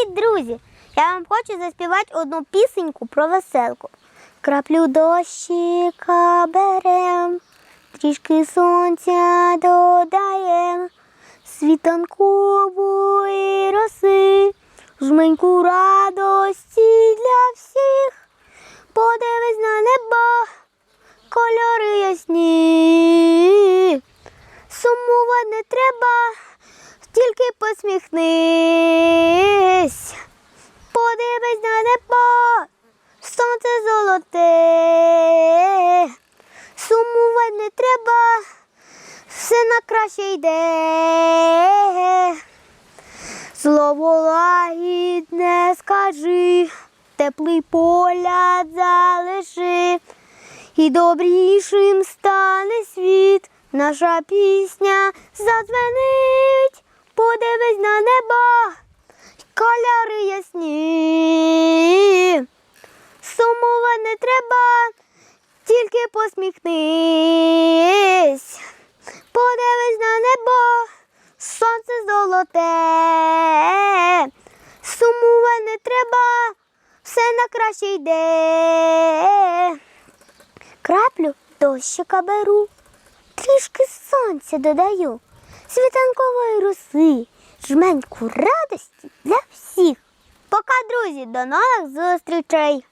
Привіт, друзі! Я вам хочу заспівати одну пісеньку про веселку. Краплю дощика берем, трішки сонця додаєм, світанкової роси, жменьку радості для всіх. Подивись на небо, кольори ясні. Сумувати не треба, тільки посміхнись. Подивись на небо, сонце золоте. Сумувати не треба, все на краще йде. Слово лагідне скажи, теплий погляд залиши, і добрішим стане світ. Наша пісня задзвенить, подивись на небо, кольори ясні. Сумува не треба, тільки посміхнись. Подивись на небо, сонце золоте. Сумува не треба, все на краще йде. Краплю дощика беру, трішки сонця додаю, світанкової роси, жменьку радості для всіх. Пока, друзі, до нових зустрічей!